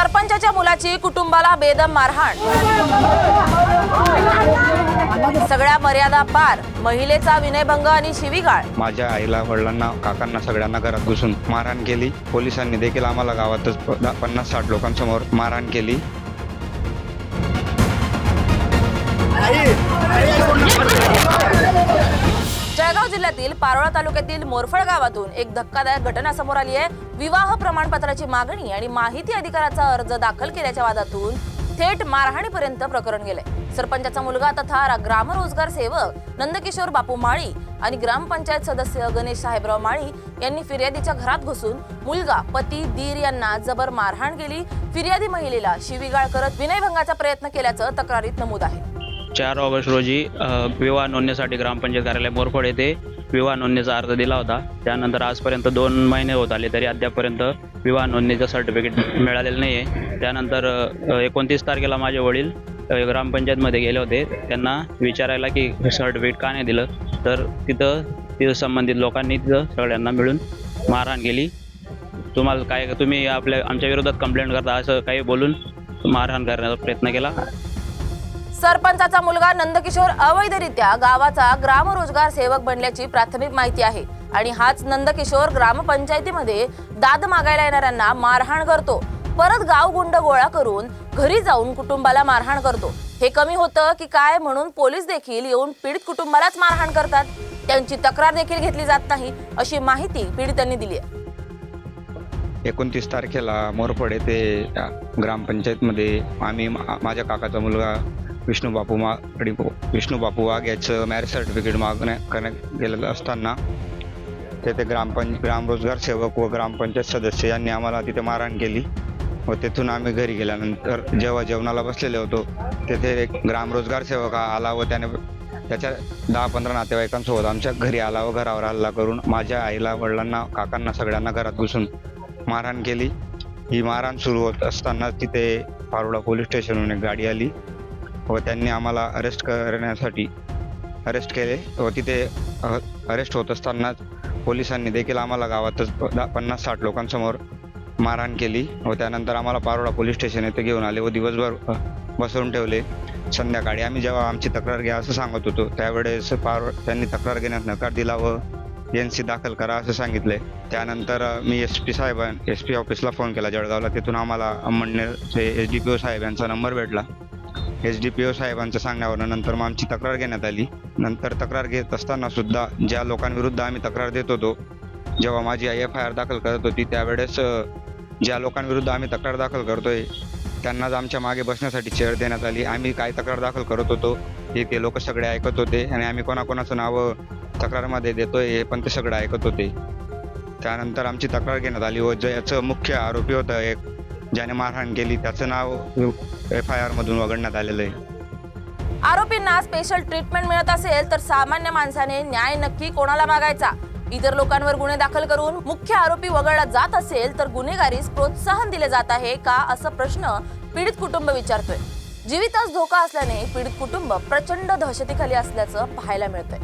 सरपंचाच्या मुलाची कुटुंबाला बेदम मारहाण सगळ्या मर्यादा पार महिलेचा विनयभंग आणि शिवीगाळ माझ्या आईला वडिलांना काकांना सगळ्यांना घरात घुसून मारहाण केली पोलिसांनी देखील आम्हाला गावातच पन्नास साठ लोकांसमोर मारहाण केली पारोळा तालुक्यातील मोरफळ गावातून एक धक्कादायक घटना समोर आली आहे. विवाह प्रमाणपत्राची मागणी आणि माहिती अधिकाराचा अर्ज दाखल केल्याच्या वादातून थेट मारहाणीपर्यंत प्रकरण गेले सरपंचाचा मुलगा तथा ग्रामरोजगार सेवक नंदकिशोर बापू माळी आणि ग्रामपंचायत सदस्य गणेश साहेबराव माळी यांनी फिर्यादीच्या घरात घुसून मुलगा पती दीर यांना जबर मारहाण केली. फिर्यादी महिलेला शिवीगाळ करत विनयभंगाचा प्रयत्न केल्याचं तक्रारीत नमूद आहे. चार ऑगस्ट रोजी विवाह नोंदणीसाठी ग्रामपंचायत कार्यालय मोरफड येथे विवाह नोंदणीचा अर्ज दिला होता. त्यानंतर आजपर्यंत दोन महिने होत आले तरी अद्यापपर्यंत विवाह नोंदणीचं सर्टिफिकेट मिळालेलं नाही आहे त्यानंतर एकोणतीस तारखेला माझे वडील ग्रामपंचायतमध्ये गेले होते. त्यांना विचारायला की सर्टिफिकेट का नाही दिलं? तर तिथं तिथं संबंधित लोकांनी तिथं सगळ्यांना मिळून मारहाण केली. तुम्हाला काय तुम्ही आपल्या आमच्या विरोधात कंप्लेंट करता असं काही बोलून मारहाण करण्याचा प्रयत्न केला. सरपंचाचा मुलगा नंदकिशोर अवैधरित्या गावाचा ग्रामरोजगार सेवक बनल्याची प्राथमिक माहिती आहे. आणि हाच नंदकिशोर ग्रामपंचायतीमध्ये दाद मागायला येणाऱ्यांना मारहाण करतो. परत गाव गुंड गोळा करून घरी जाऊन कुटुंबाला मारहाण करतो. हे कमी होतं की काय म्हणून पोलीस देखील येऊन पीडित कुटुंबालाच मारहाण करतात? त्यांची तक्रार देखील घेतली जात नाही अशी माहिती पीडितांनी दिली आहे. एकोणतीस तारखेला मोरफड येथे ग्रामपंचायतमध्ये आम्ही माझ्या काकाचा मुलगा विष्णू बापू माडी विष्णू बापू वाघ याचं मॅरेज सर्टिफिकेट मागण्या करण्यात गेलेलं असताना तेथे ग्रामपंच ग्रामरोजगार सेवक व ग्रामपंचायत सदस्य यांनी आम्हाला तिथे मारहाण केली व तेथून आम्ही घरी गेल्यानंतर जेव्हा जेवणाला बसलेले होतो तेथे एक ग्रामरोजगार सेवक हा आला व त्याने त्याच्या दहा पंधरा नातेवाईकांसोबत आमच्या घरी आला व घरावर हल्ला करून माझ्या आईला वडिलांना काकांना सगळ्यांना घरात घुसून मारहाण केली. ही मारहाण सुरू होत असताना तिथे पारोडा पोलीस स्टेशनहून एक गाडी आली. व त्यांनी आम्हाला अरेस्ट करण्यासाठी अरेस्ट केले. व तिथे अरेस्ट होत असतानाच पोलिसांनी देखील आम्हाला गावातच दहा- पन्नास साठ लोकांसमोर मारहाण केली व त्यानंतर आम्हाला पारोडा पोलीस स्टेशन येथे घेऊन आले व दिवसभर बसवून ठेवले. संध्याकाळी आम्ही जेव्हा आमची तक्रार घ्या असं सांगत होतो त्यावेळेस पार त्यांनी तक्रार घेण्यास नकार दिला व एन सी दाखल करा असं सांगितले. त्यानंतर मी एस पी साहेबां एस पी ऑफिसला फोन केला जळगावला. तिथून आम्हाला अंमळनेरचे एच डी पी ओ साहेब यांचा नंबर भेटला. एच डी पी ओ साहेबांच्या सांगण्यावरून नंतर मग आमची तक्रार घेण्यात आली. नंतर तक्रार घेत असताना सुद्धा ज्या लोकांविरुद्ध आम्ही तक्रार देत होतो जेव्हा माझी आई एफ आय आर दाखल करत होती त्यावेळेस ज्या लोकांविरुद्ध आम्ही तक्रार दाखल करतोय त्यांनाच आमच्या मागे बसण्यासाठी चेअर देण्यात आली. आम्ही काय तक्रार दाखल करत होतो हे ते लोक सगळे ऐकत होते आणि आम्ही कोणाकोणाचं नावं तक्रारमध्ये देतोय हे पण ते सगळं ऐकत होते. त्यानंतर आमची तक्रार घेण्यात आली व ज्याचं मुख्य आरोपी होतं एक ज्याने मारहाण केली त्याचं नाव एफ आय आरमधून वगळण्यात आलेलं आहे. आरोपींना स्पेशल ट्रीटमेंट मिळत असेल तर सामान्य माणसाने न्याय नक्की कोणाला मागायचा? इतर लोकांवर गुन्हे दाखल करून मुख्य आरोपी वगळला जात असेल तर गुन्हेगारीस प्रोत्साहन दिले जात आहे का असा प्रश्न पीडित कुटुंब विचारतोय. जीवितास धोका असल्याने पीडित कुटुंब प्रचंड दहशतीखाली असल्याचं पाहायला मिळतंय.